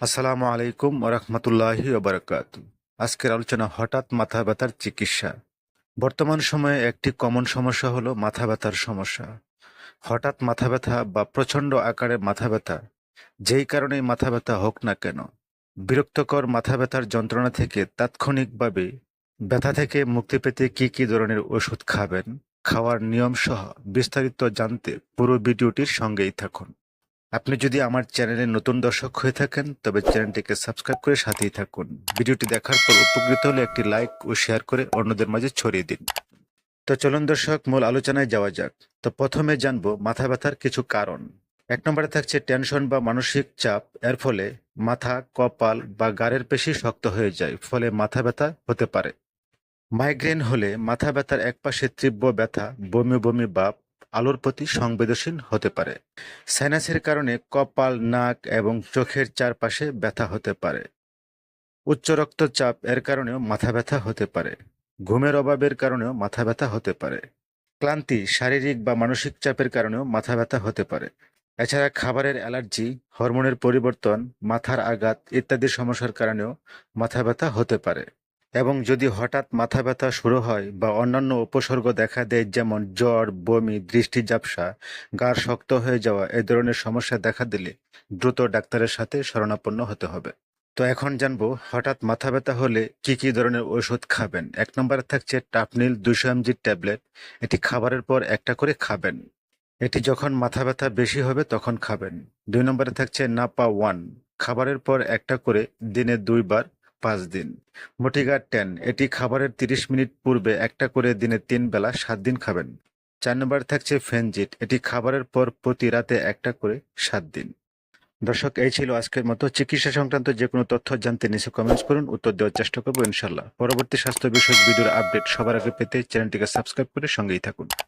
আসসালামু আলাইকুম রহমতুল্লাহি ওবরাকাত আজকের আলোচনা হঠাৎ মাথা ব্যথার চিকিৎসা। বর্তমান সময়ে একটি কমন সমস্যা হলো মাথা ব্যথার সমস্যা। হঠাৎ মাথা ব্যথা বা প্রচণ্ড আকারে মাথা ব্যথা, যেই কারণেই মাথা ব্যথা হোক না কেন, বিরক্তকর মাথা ব্যথার যন্ত্রণা থেকে তাৎক্ষণিকভাবে ব্যথা থেকে মুক্তি পেতে কি কি ধরনের ওষুধ খাবেন, খাওয়ার নিয়ম সহ বিস্তারিত জানতে পুরো ভিডিওটির সঙ্গেই থাকুন। আপনি যদি আমার চ্যানেলে নতুন দর্শক হয়ে থাকেন, তবে চ্যানেলটিকে সাবস্ক্রাইব করে সাথেই থাকুন। ভিডিওটি দেখার পর উপকৃত হলে একটি লাইক ও শেয়ার করে অন্যদের মাঝে ছড়িয়ে দিন। তো চলুন দর্শক, মূল আলোচনায় যাওয়া যাক। তো প্রথমে জানব মাথা ব্যথার কিছু কারণ। এক নম্বরে থাকছে টেনশন বা মানসিক চাপ, এর ফলে মাথা, কপাল বা গাড়ের পেশি শক্ত হয়ে যায়, ফলে মাথা ব্যথা হতে পারে। মাইগ্রেন হলে মাথা ব্যথার একপাশে তীব্র ব্যথা, বমি বমি ভাব আলোর প্রতি সংবেদনশীল হতে পারে। সাইনাসের কারণে কপাল, নাক এবং চোখের চারপাশে ব্যথা হতে পারে। উচ্চ রক্তচাপ এর কারণেও মাথা ব্যথা হতে পারে। ঘুমের অভাবের কারণেও মাথা ব্যথা হতে পারে। ক্লান্তি শারীরিক বা মানসিক চাপের কারণেও মাথা ব্যথা হতে পারে। এছাড়া খাবারের অ্যালার্জি, হরমোনের পরিবর্তন, মাথার আঘাত ইত্যাদি সমস্যার কারণেও মাথা ব্যথা হতে পারে। এবং যদি হঠাৎ মাথা ব্যথা শুরু হয় বা অন্যান্য উপসর্গ দেখা দেয়, যেমন জ্বর, বমি, দৃষ্টি ঝাপসা গার শক্ত হয়ে যাওয়া, এ ধরনের সমস্যা দেখা দিলে দ্রুত ডাক্তারের সাথে শরণাপন্ন হতে হবে। তো এখন জানব, হঠাৎ মাথা ব্যথা হলে কি কি ধরনের ওষুধ খাবেন? এক নম্বরে থাকছে টাপনিল দুশো এমজি ট্যাবলেট। এটি খাবারের পর একটা করে খাবেন। এটি যখন মাথা ব্যথা বেশি হবে তখন খাবেন। দুই নম্বরে থাকছে নাপা ওয়ান। খাবারের পর একটা করে দিনে দুইবার পাঁচ দিন। মোটিগার টেন, এটি খাবারের তিরিশ মিনিট পূর্বে একটা করে দিনে তিন বেলা সাত দিন খাবেন। চার নম্বর থাকছে ফেনজিট, এটি খাবারের পর প্রতি রাতে একটা করে সাত দিন। দর্শক, এই ছিল আজকের মতো। চিকিৎসা সংক্রান্ত যে কোনো তথ্য জানতে নিচে কমেন্টস করুন, উত্তর দেওয়ার চেষ্টা করব ইনশাল্লাহ পরবর্তী স্বাস্থ্য বিষয়ক ভিডিওর আপডেট সবার আগে পেতে চ্যানেলটিকে সাবস্ক্রাইব করে সঙ্গেই থাকুন।